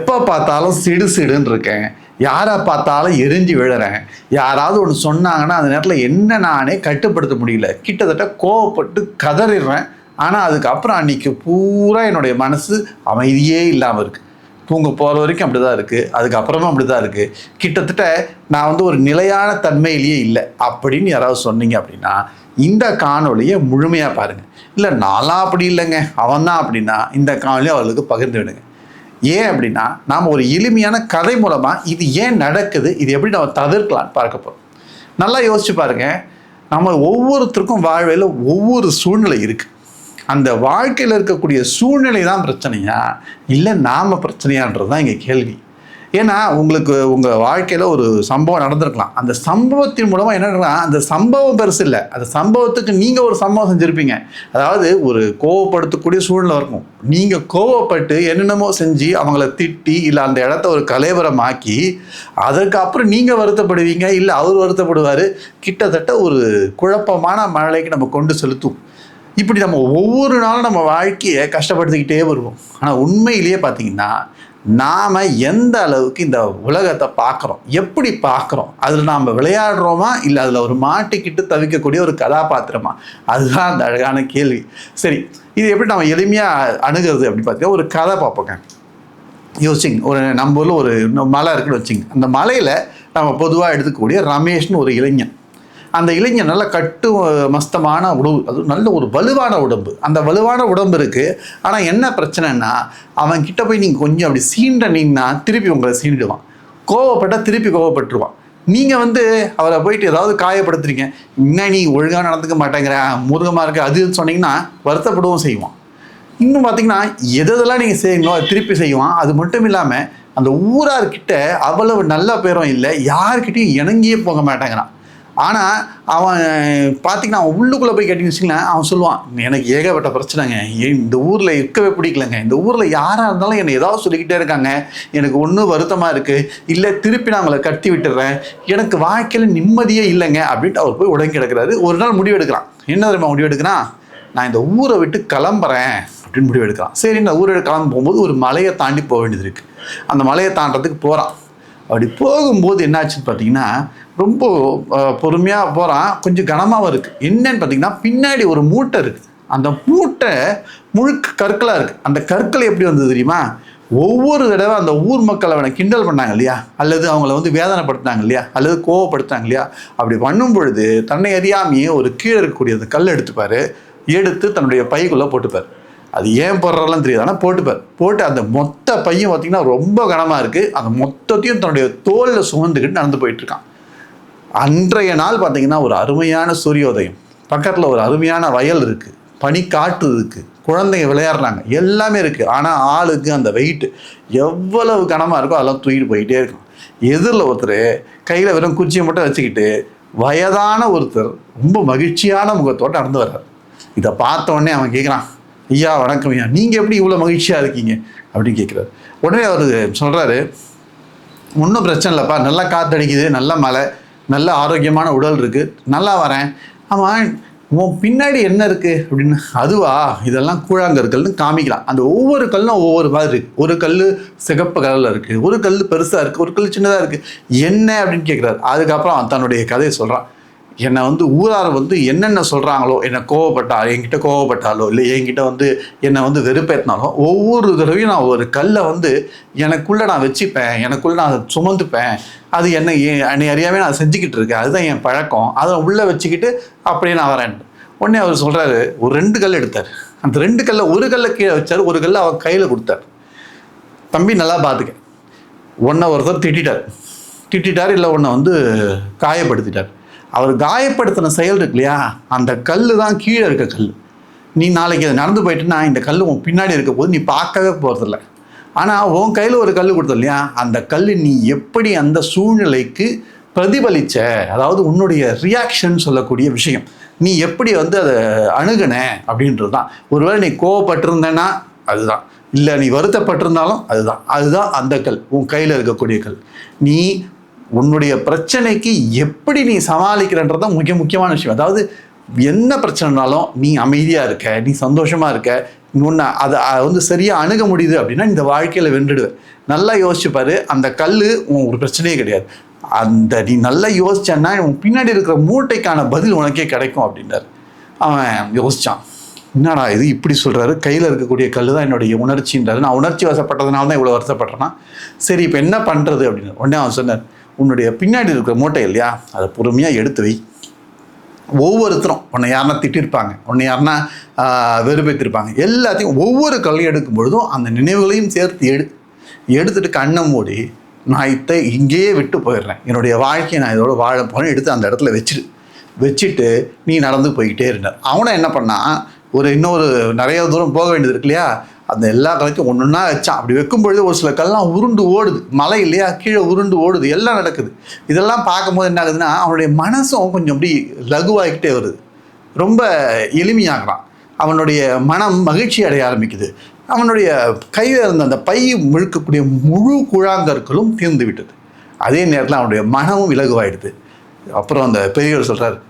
எப்போ பார்த்தாலும் சிடு சிடுன்னு இருக்கேன். யாரை பார்த்தாலும் எரிஞ்சு விழுறேன். யாராவது ஒன்று சொன்னாங்கன்னா அந்த நேரத்தில் என்ன நானே கட்டுப்படுத்த முடியல. கிட்டத்தட்ட கோவப்பட்டு கதறிடுறேன். ஆனால் அதுக்கப்புறம் அன்னைக்கு பூரா என்னுடைய மனசு அமைதியே இல்லாமல் இருக்குது தூங்க போகிற வரைக்கும் அப்படி தான் இருக்குது அதுக்கப்புறமா அப்படி தான் இருக்குது கிட்டத்தட்ட நான் வந்து ஒரு நிலையான தன்மையிலேயே இல்லை. அப்படின்னு யாராவது சொன்னீங்க அப்படின்னா இந்த காணொலியை முழுமையாக பாருங்கள் இல்லை நான்லாம் அப்படி இல்லைங்க. அவன் தான் அப்படின்னா இந்த காணொலியை அவர்களுக்கு பகிர்ந்து விடுங்க. ஏன் அப்படின்னா நாம் ஒரு எளிமையான கதை மூலமாக இது ஏன் நடக்குது இது எப்படி நம்ம தவிர்க்கலாம்னு பார்க்க போகிறோம் நல்லா யோசிச்சு பாருங்க. நம்ம ஒவ்வொருத்தருக்கும் வாழ்வையில் ஒவ்வொரு சூழ்நிலை இருக்குது அந்த வாழ்க்கையில் இருக்கக்கூடிய சூழ்நிலை தான் பிரச்சனையா? இல்லை நாம் பிரச்சனையான்றது தான் இங்கே கேள்வி. ஏன்னா உங்களுக்கு உங்கள் வாழ்க்கையில் ஒரு சம்பவம் நடந்திருக்கலாம். அந்த சம்பவத்தின் மூலமாக என்னன்னா அந்த சம்பவம் பெருசு இல்லை. அந்த சம்பவத்துக்கு நீங்கள் ஒரு சம்பவம் செஞ்சுருப்பீங்க. அதாவது ஒரு கோவப்படுத்தக்கூடிய சூழ்நிலை இருக்கும். நீங்கள் கோவப்பட்டு என்னென்னமோ செஞ்சு அவங்கள திட்டி இல்லை அந்த இடத்த ஒரு கலைவரமாக்கி அதற்கப்புறம் நீங்கள் வருத்தப்படுவீங்க இல்லை அவர் வருத்தப்படுவார். கிட்டத்தட்ட ஒரு குழப்பமான மழைக்கு நம்ம கொண்டு செலுத்தும். இப்படி நம்ம ஒவ்வொரு நாளும் நம்ம வாழ்க்கையை கஷ்டப்படுத்திக்கிட்டே வருவோம். ஆனால் உண்மையிலேயே பார்த்தீங்கன்னா நாம் எந்த அளவுக்கு இந்த உலகத்தை பார்க்குறோம்? எப்படி பார்க்குறோம்? அதில் நாம் விளையாடுறோமா? இல்லை அதில் ஒரு மாட்டிக்கிட்டு தவிக்கக்கூடிய ஒரு கதாபாத்திரமா? அதுதான் அந்த அழகான கேள்வி. சரி இது எப்படி நம்ம எளிமையாக அணுகிறது அப்படின்னு பார்த்தீங்கன்னா ஒரு கதை பார்ப்போங்க. யோசிங் ஒரு நம்ம ஊரில் ஒரு மலை இருக்குன்னு வச்சுங்க. அந்த மலையில் நம்ம பொதுவாக எடுத்துக்கக்கூடிய ரமேஷ்னு ஒரு இளைஞன். அந்த இளைஞர் நல்ல கட்டு மஸ்தமான உடம்பு அது நல்ல ஒரு வலுவான உடம்பு. அந்த வலுவான உடம்பு இருக்குது ஆனால் என்ன பிரச்சனைன்னா அவன் கிட்ட போய் நீங்கள் கொஞ்சம் அப்படி சீண்டனீங்கன்னா திருப்பி உங்களை சீண்டிடுவான். கோவப்பட்டால் திருப்பி கோவப்பட்டுருவான். நீங்கள் வந்து அவரை போயிட்டு ஏதாவது காயப்படுத்துறீங்க. இன்னும் நீ ஒழுங்காக நடந்துக்க மாட்டேங்கிற முருகமாக இருக்க அதுன்னு சொன்னீங்கன்னா வருத்தப்படவும் செய்வான். இன்னும் பார்த்தீங்கன்னா எதெல்லாம் நீங்கள் செய்யுங்களோ அதை திருப்பி செய்வான். அது மட்டும் இல்லாமல் அந்த ஊரார்கிட்ட அவ்வளவு நல்ல பேரும் இல்லை யார்கிட்டையும் இணங்கியே போக மாட்டேங்கிறான். ஆனால் அவன் பார்த்திங்கன்னா அவன் உள்ளுக்குள்ளே போய் கேட்டிங்கன்னு வச்சுங்களேன் அவன் சொல்லுவான் எனக்கு ஏகப்பட்ட பிரச்சனைங்க. ஏன் இந்த ஊரில் இருக்கவே பிடிக்கலங்க. இந்த ஊரில் யாராக இருந்தாலும் என்னை ஏதாவது சொல்லிக்கிட்டே இருக்காங்க. எனக்கு ஒன்றும் வருத்தமாக இருக்குது இல்லை திருப்பி நான் அவங்கள கட்டி விட்டுறேன். எனக்கு வாழ்க்கையில் நிம்மதியே இல்லைங்க. அப்படின்ட்டு அவர் போய் உடங்கி கிடக்கிறாரு. ஒரு நாள் முடிவெடுக்கிறான் என்ன தெரியுமா முடிவெடுக்கிறான் நான் இந்த ஊரை விட்டு கிளம்புறேன். அப்படின்னு முடிவெடுக்கிறான் சரி நான் ஊரை விட்டு கிளம்பு போகும்போது ஒரு மலையை தாண்டி போக வேண்டியது இருக்குது அந்த மலையை தாண்டதுக்கு போகிறான் அப்படி போகும்போது என்னாச்சுன்னு பார்த்தீங்கன்னா ரொம்ப பொறுமையாக போகிறான் கொஞ்சம் கனமாகவும் இருக்குது என்னன்னு பார்த்தீங்கன்னா பின்னாடி ஒரு மூட்டை இருக்குது அந்த மூட்டை முழுக்க கற்களாக இருக்குது அந்த கற்கள் எப்படி வந்தது தெரியுமா? ஒவ்வொரு தடவை அந்த ஊர் மக்கள் அவனை கிண்டல் பண்ணாங்க இல்லையா? அல்லது அவங்கள வந்து வேதனைப்படுத்தினாங்க இல்லையா? அல்லது கோவப்படுத்தாங்க இல்லையா? அப்படி பண்ணும் பொழுது தன்னை அறியாமையே ஒரு கீழே இருக்கக்கூடிய அந்த கல் எடுத்துப்பார். எடுத்து தன்னுடைய பைக்குள்ளே போட்டுப்பார். அது ஏன் போடுறதெல்லாம் தெரியாது. ஆனால் போட்டுப்பார் போட்டு அந்த மொத்த பையன் பார்த்திங்கன்னா ரொம்ப கனமாக இருக்குது அந்த மொத்தத்தையும் தன்னுடைய தோலில் சுமந்துக்கிட்டு நடந்து போயிட்டுருக்கான். அன்றைய நாள் பார்த்தீங்கன்னா ஒரு அருமையான சூரியோதயம். பக்கத்தில் ஒரு அருமையான வயல் இருக்குது பனி காற்று இருக்குது குழந்தைங்க விளையாடுறாங்க. எல்லாமே இருக்குது ஆனால் ஆளுக்கு அந்த வெயிட்டு எவ்வளவு கனமாக இருக்கோ அதெல்லாம் தூக்கிட்டு போயிட்டே இருக்கும் எதிரில் ஒருத்தர் கையில் வெறும் குச்சியை மட்டும் வச்சுக்கிட்டு வயதான ஒருத்தர் ரொம்ப மகிழ்ச்சியான முகத்தோடு நடந்து வர்றார். இதை பார்த்த உடனே அவன் கேட்குறான் ஐயா வணக்கம் ஐயா. நீங்கள் எப்படி இவ்வளோ மகிழ்ச்சியாக இருக்கீங்க? அப்படின்னு கேட்குறாரு உடனே அவர் சொல்கிறாரு ஒன்றும் பிரச்சனை இல்லைப்பா. நல்லா காற்றடிக்குது நல்ல மழை நல்ல ஆரோக்கியமான உடல் இருக்குது நல்லா வரேன். ஆமாம் உன் பின்னாடி என்ன இருக்குது அப்படின்னு அதுவா? இதெல்லாம் கூழாங்கற்கள்னு காமிக்கலாம். அந்த ஒவ்வொரு கல்லும் ஒவ்வொரு மாதிரி இருக்குது ஒரு கல் சிகப்பு கலரில் இருக்குது ஒரு கல் பெருசாக இருக்குது ஒரு கல் சின்னதாக இருக்குது என்ன? அப்படின்னு கேட்குறாரு அதுக்கப்புறம் அவன் தன்னுடைய கதையை சொல்கிறான் என்னை வந்து ஊரார் வந்து என்னென்ன சொல்கிறாங்களோ என்னை கோவப்பட்டா என்கிட்ட கோவப்பட்டாலோ இல்லை என்கிட்ட வந்து என்னை வந்து வெறுப்பேற்றினாலோ ஒவ்வொரு தடவையும் நான் ஒரு கல்லை வந்து எனக்குள்ளே நான் வச்சுப்பேன் எனக்குள்ளே நான் அதை சுமந்துப்பேன். அது என்னை என்னை அறியாமே நான் செஞ்சுக்கிட்டு இருக்கேன். அதுதான் என் பழக்கம். அதை உள்ளே வச்சுக்கிட்டு அப்படியே நான் வரேன். உடனே அவர் சொல்கிறாரு ஒரு ரெண்டு கல் எடுத்தார். அந்த ரெண்டு கல்லை ஒரு கல்லை கீழே வச்சார் ஒரு கல்லை அவர் கையில் கொடுத்தார். தம்பி நல்லா பார்த்துக்க ஒன்றை ஒருத்தர் திட்டார் திட்டார் இல்லை ஒன்றை வந்து காயப்படுத்திட்டார். அவர் காயப்படுத்தின செயல் இருக்கு இல்லையா? அந்த கல் தான் கீழே இருக்க கல் நீ நாளைக்கு அது நடந்து போயிட்டுனா இந்த கல் உன் பின்னாடி இருக்க போது நீ பார்க்கவே போகிறதில்ல ஆனால் உன் கையில் ஒரு கல் கொடுத்த இல்லையா? அந்த கல் நீ எப்படி அந்த சூழ்நிலைக்கு பிரதிபலிச்ச? அதாவது உன்னுடைய ரியாக்ஷன் சொல்லக்கூடிய விஷயம். நீ எப்படி வந்து அதை அணுகுன? அப்படின்றது தான். ஒருவேளை நீ கோவப்பட்டிருந்தேன்னா அதுதான். இல்லை நீ வருத்தப்பட்டிருந்தாலும் அதுதான். அதுதான் அந்த கல். உன் கையில் இருக்கக்கூடிய கல். நீ உன்னுடைய பிரச்சனைக்கு எப்படி நீ சமாளிக்கிறன்றது தான் மிக முக்கியமான விஷயம். அதாவது என்ன பிரச்சனைனாலும் நீ அமைதியாக இருக்க நீ சந்தோஷமாக இருக்க ஒன்று அதை அதை வந்து சரியாக அணுக முடியுது அப்படின்னா இந்த வாழ்க்கையில் வென்றுடுவேன். நல்லா யோசிச்சுப்பார் அந்த கல் ஒரு பிரச்சனையே கிடையாது. அந்த நீ நல்லா யோசிச்சேன்னா உன் பின்னாடி இருக்கிற மூட்டைக்கான பதில் உனக்கே கிடைக்கும் அப்படின்னாரு. அவன் யோசிச்சான். என்னடா இது இப்படி சொல்கிறாரு கையில் இருக்கக்கூடிய கல் தான் என்னுடைய உணர்ச்சின்றாரு. நான் உணர்ச்சி வசப்பட்டதுனால தான் இவ்வளோ வருத்தப்படுறேன்னா சரி இப்போ என்ன பண்ணுறது அப்படின்னு உடனே அவன் சொன்னார். உன்னுடைய பின்னாடி இருக்கிற மூட்டை இல்லையா? அதை பொறுமையாக எடுத்து வை. ஒவ்வொருத்தரும் உன்னை யாருன்னா திட்டிருப்பாங்க. உன்னை யாருன்னா வெறுப்பேற்றிருப்பாங்க எல்லாத்தையும் ஒவ்வொரு கல்லையும் எடுக்கும் பொழுதும் அந்த நினைவுகளையும் சேர்த்து எடு. எடுத்துட்டு கண்ணை மூடி நான் இத்தை இங்கேயே விட்டு போயிடுறேன். என்னுடைய வாழ்க்கையை நான் இதோட வாழ போகிறேன் எடுத்து அந்த இடத்துல வச்சுட்டு வச்சுட்டு நீ நடந்து போய்கிட்டே இருந்தார் அவனை என்ன பண்ணான்? ஒரு இன்னொரு நிறைய தூரம் போக வேண்டியது இருக்கு இல்லையா? அந்த எல்லா கலைக்கும் ஒன்று ஒன்றா வச்சான் அப்படி வைக்கும் பொழுது ஒரு சில கல்லாம் உருண்டு ஓடுது. மலை இல்லையா? கீழே உருண்டு ஓடுது. எல்லாம் நடக்குது. இதெல்லாம் பார்க்கும்போது என்ன ஆகுதுன்னா அவனுடைய மனசும் கொஞ்சம் அப்படி லகுவாகிக்கிட்டே வருது. ரொம்ப எளிமையாகிறான். அவனுடைய மனம் மகிழ்ச்சி அடைய ஆரம்பிக்குது. அவனுடைய கையில் இருந்த அந்த பை முழுக்கக்கூடிய முழு குழாங்கற்களும் தீர்ந்து விட்டது. அதே நேரத்தில் அவனுடைய மனமும் இலகுவாயிடுது அப்புறம் அந்த பெரியவர் சொல்கிறார்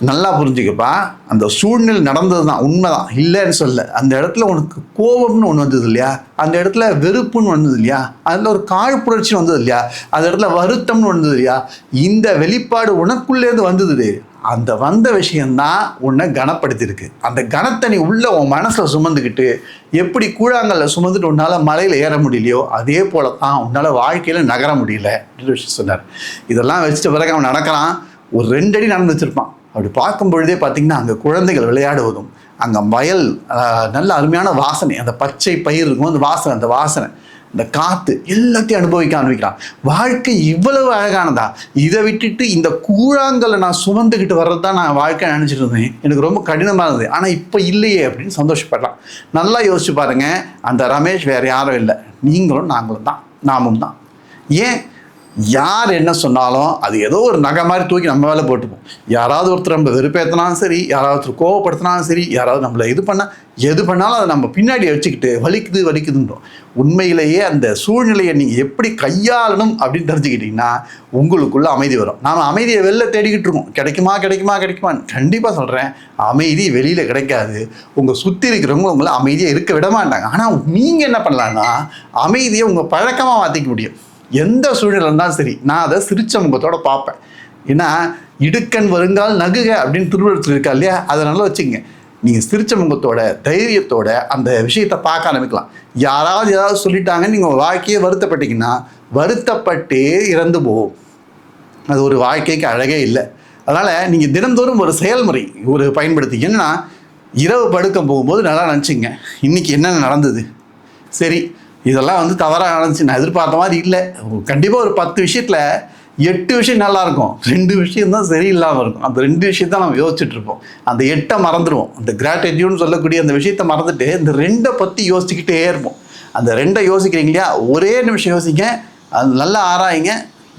நல்லா புரிஞ்சுக்கப்பா. அந்த சூழ்நிலை நடந்தது தான் உண்மைதான். இல்லைன்னு சொல்ல அந்த இடத்துல உனக்கு கோபம்னு ஒன்று வந்தது இல்லையா? அந்த இடத்துல வெறுப்புன்னு வந்தது இல்லையா? அதில் ஒரு காழ்ப்புணர்ச்சின்னு வந்தது இல்லையா? அந்த இடத்துல வருத்தம்னு வந்தது இல்லையா? இந்த வெளிப்பாடு உனக்குள்ளேருந்து வந்தது அந்த வந்த விஷயந்தான் உன்னை கனப்படுத்தியிருக்கு. அந்த கனத்தை நீ உள்ள உன் மனசில் சுமந்துக்கிட்டு எப்படி கூழாங்கல்ல சுமந்துட்டு உன்னால் மலையில் ஏற முடியலையோ அதே போல தான் உன்னால் வாழ்க்கையில் நகர முடியல. அப்படின்னு விஷயம் சொன்னார். இதெல்லாம் வச்சுட்டு பிறகு அவன் நடக்கிறான். ஒரு ரெண்டு அடி நடந்து வச்சிருப்பான். அப்படி பார்க்கும் பொழுதே பார்த்தீங்கன்னா அங்கே குழந்தைகள் விளையாடுவதும் அங்கே வயல் நல்ல அருமையான வாசனை அந்த பச்சை பயிர் இருக்கும் அந்த வாசனை அந்த வாசனை இந்த காற்று எல்லாத்தையும் அனுபவிக்க ஆரம்பிக்கிறான். வாழ்க்கை இவ்வளவு அழகானதா? இதை விட்டுட்டு இந்த கூழாங்கலை நான் சுமந்துக்கிட்டு வர்றது தான் நான் வாழ்க்கை நினச்சிட்டு இருந்தேன். எனக்கு ரொம்ப கடினமாக இருந்தது. ஆனால் இப்போ இல்லையே அப்படின்னு சந்தோஷப்படுறான் நல்லா யோசிச்சு பாருங்கள் அந்த ரமேஷ் வேறு யாரும் இல்லை. நீங்களும் நாங்களும் தான். நாமும் தான். ஏன்? யார் என்ன சொன்னாலும் அது ஏதோ ஒரு நகை மாதிரி தூக்கி நம்ம மேலே போட்டுப்போம். யாராவது ஒருத்தர் நம்ம வெறுப்பேற்றினாலும் சரி யாராவது ஒருத்தர் கோவப்படுத்தினாலும் சரி யாராவது நம்மளை இது பண்ணால் எது பண்ணாலும் அதை நம்ம பின்னாடி வச்சுக்கிட்டு வலிக்குது வலிக்குதுன்றோம். உண்மையிலேயே அந்த சூழ்நிலையை நீங்கள் எப்படி கையாளணும் அப்படின்னு தெரிஞ்சுக்கிட்டிங்கன்னா உங்களுக்குள்ளே அமைதி வரும். நாம் அமைதியை வெளில தேடிக்கிட்டு இருக்கோம். கிடைக்குமா கிடைக்குமா கிடைக்குமான்னு கண்டிப்பாக சொல்கிறேன் அமைதி வெளியில் கிடைக்காது. உங்கள் சுற்றி இருக்கிறவங்க உங்களை அமைதியாக இருக்க விட மாட்டாங்க. ஆனால் நீங்கள் என்ன பண்ணலான்னா அமைதியை உங்கள் பழக்கமாக மாற்றிக்க முடியும். எந்த சூழ்நிலை இருந்தாலும் சரி நான் அதை சிரிச்ச முகத்தோட பார்ப்பேன். ஏன்னா இடுக்கண் வருங்கால் நகுக அப்படின்னு திருவள்ளுவர் இருக்கா இல்லையா? அதை நல்லா வச்சுங்க நீங்கள் சிரிச்ச முகத்தோட தைரியத்தோட அந்த விஷயத்தை பார்க்க ஆரம்பிக்கலாம். யாராவது ஏதாவது சொல்லிட்டாங்க நீங்கள் வாழ்க்கையை வருத்தப்பட்டீங்கன்னா வருத்தப்பட்டே இறந்து போகும் அது ஒரு வாழ்க்கைக்கு அழகே இல்லை. அதனால் நீங்கள் தினந்தோறும் ஒரு செயல்முறை ஒரு பயன்படுத்தி என்னன்னா இரவு படுக்க போகும்போது நல்லா நினச்சிங்க இன்றைக்கி என்னென்ன நடந்தது? சரி இதெல்லாம் வந்து தவறாக நடந்துச்சு. நான் எதிர்பார்த்த மாதிரி இல்லை. கண்டிப்பாக ஒரு பத்து விஷயத்தில் எட்டு விஷயம் நல்லா இருக்கும். ரெண்டு விஷயம் தான் சரியில்லாமல் இருக்கும். அந்த ரெண்டு விஷயத்தான் நம்ம யோசிச்சுட்டு இருப்போம். அந்த எட்டை மறந்துடுவோம் அந்த கிராட்டிடியூட்னு சொல்லக்கூடிய அந்த விஷயத்தை மறந்துட்டு இந்த ரெண்டை பற்றி யோசிச்சுக்கிட்டே இருப்போம். அந்த ரெண்டை யோசிக்கிறீங்க இல்லையா? ஒரே நிமிஷம் யோசிங்க. அது நல்லா ஆராயுங்க.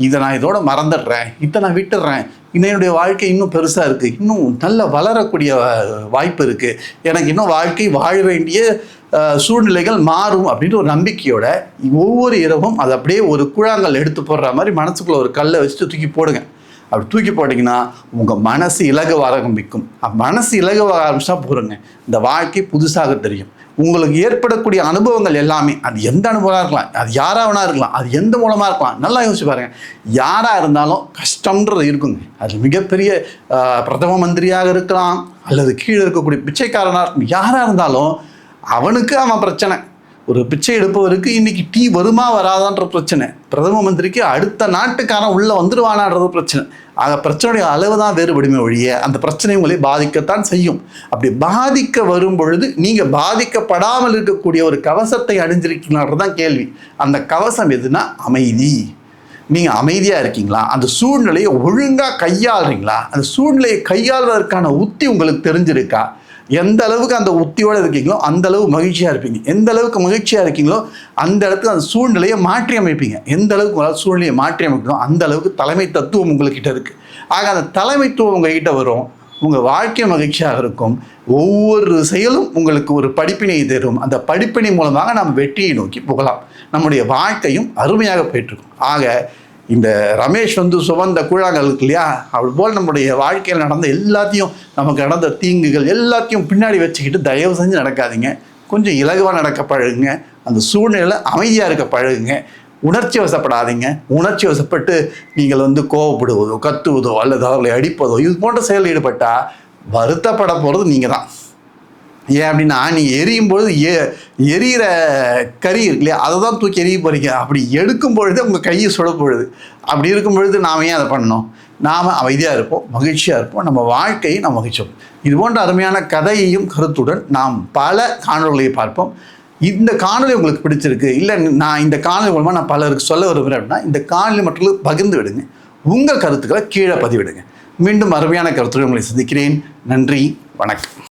இதை நான் இதோட மறந்துடுறேன். இதை நான் விட்டுடுறேன். இன்னும் என்னுடைய வாழ்க்கை இன்னும் பெருசாக இருக்குது இன்னும் நல்ல வளரக்கூடிய வாய்ப்பு இருக்குது எனக்கு இன்னும் வாழ்க்கை வாழ வேண்டிய சூழ்நிலைகள் மாறும் அப்படின்ற ஒரு நம்பிக்கையோட ஒவ்வொரு இரவும் அதை அப்படியே ஒரு குழாங்கல் எடுத்து போடுற மாதிரி மனசுக்குள்ள ஒரு கல்லை வச்சுட்டு தூக்கி போடுங்க. அப்படி தூக்கி போட்டிங்கன்னா உங்கள் மனசு இலகுவ ஆரம்பிக்கும். மனசு இலகுவ ஆரம்பிச்சா போருங்க இந்த வாழ்க்கை புதுசாக தெரியும். உங்களுக்கு ஏற்படக்கூடிய அனுபவங்கள் எல்லாமே அது எந்த அனுபவமாக இருக்கலாம் அது யாராக வேணா இருக்கலாம் அது எந்த மூலமாக இருக்கலாம் நல்லா யோசிச்சு பாருங்க. யாராக இருந்தாலும் கஷ்டம்ன்றது இருக்குங்க. அது மிகப்பெரிய பிரதம மந்திரியாக இருக்கலாம் அல்லது கீழே இருக்கக்கூடிய பிச்சைக்காரனாக இருக்கும் யாராக இருந்தாலும் அவனுக்கு அவன் பிரச்சனை. ஒரு பிச்சை எடுப்பவருக்கு இன்னைக்கு டீ வருமா வராதான்ற பிரச்சனை. பிரதம மந்திரிக்கு அடுத்த நாட்டுக்காரன் உள்ளே வந்துடுவானான்றது பிரச்சனை. ஆக பிரச்சனையுடைய அளவு தான் வேறுபடுமே ஒழிய அந்த பிரச்சனை உங்களை பாதிக்கத்தான் செய்யும். அப்படி பாதிக்க வரும் பொழுது நீங்கள் பாதிக்கப்படாமல் இருக்கக்கூடிய ஒரு கவசத்தை அணிஞ்சிருக்கீங்களான்றது தான் கேள்வி. அந்த கவசம் எதுனா அமைதி. நீங்கள் அமைதியாக இருக்கீங்களா? அந்த சூழ்நிலையை ஒழுங்காக கையாளுறீங்களா? அந்த சூழ்நிலையை கையாள்வதற்கான உத்தி உங்களுக்கு தெரிஞ்சிருக்கா? எந்த அளவுக்கு அந்த உத்தியோடு இருக்கீங்களோ அந்த அளவு மகிழ்ச்சியாக இருப்பீங்க. எந்த அளவுக்கு மகிழ்ச்சியாக இருக்கீங்களோ அந்த இடத்துக்கு அந்த சூழ்நிலையை மாற்றி அமைப்பீங்க. எந்த அளவுக்கு உங்களால் சூழ்நிலையை மாற்றி அமைக்கணும் அந்த அளவுக்கு தலைமை தத்துவம் உங்கள்கிட்ட இருக்குது ஆக அந்த தலைமைத்துவம் உங்ககிட்ட வரும். உங்கள் வாழ்க்கை மகிழ்ச்சியாக இருக்கும். ஒவ்வொரு செயலும் உங்களுக்கு ஒரு படிப்பினை தரும். அந்த படிப்பினை மூலமாக நாம் வெற்றியை நோக்கி போகலாம். நம்முடைய வாழ்க்கையும் அருமையாக போயிட்டுருக்கும் ஆக இந்த ரமேஷ் வந்து சுமந்த கூழாங்கலுக்கு இல்லையா? அவள் போல் நம்முடைய வாழ்க்கையில் நடந்த எல்லாத்தையும் நமக்கு நடந்த தீங்குகள் எல்லாத்தையும் பின்னாடி வச்சுக்கிட்டு தயவு செஞ்சு நடக்காதீங்க. கொஞ்சம் இலகுவாக நடக்க பழகுங்க. அந்த சூழ்நிலை அமைதியாக இருக்க பழகுங்க. உணர்ச்சி வசப்படாதீங்க. உணர்ச்சி வசப்பட்டு நீங்கள் வந்து கோவப்படுவதோ கத்துவதோ அல்லது அவர்களை அடிப்பதோ இது போன்ற செயல் ஈடுபட்டால் வருத்தப்பட போகிறது நீங்கள் தான் ஏன் அப்படின்னா நீ எரியும் பொழுது எ எரியிற கறி இருக்கு இல்லையா அதை தான் தூக்கி எரிய போறீங்க. அப்படி எடுக்கும் பொழுது உங்கள் கையை சுட பொழுது அப்படி இருக்கும் பொழுது நாம் ஏன் அதை பண்ணணும்? நாம் அமைதியாக இருப்போம் மகிழ்ச்சியாக இருப்போம் நம்ம வாழ்க்கையை நாம் மகிழ்ச்சோம் இது போன்ற அருமையான கதையையும் கருத்துடன் நாம் பல காணொலிகளை பார்ப்போம். இந்த காணொலி உங்களுக்கு பிடிச்சிருக்கு இல்லை நான் இந்த காணொலி மூலமாக நான் பலருக்கு சொல்ல விரும்புகிறேன் அப்படின்னா இந்த காணொலி மட்டும் பகிர்ந்து விடுங்க. உங்கள் கருத்துக்களை கீழே பதிவிடுங்க. மீண்டும் அருமையான கருத்துடன் உங்களை சந்திக்கிறேன். நன்றி வணக்கம்.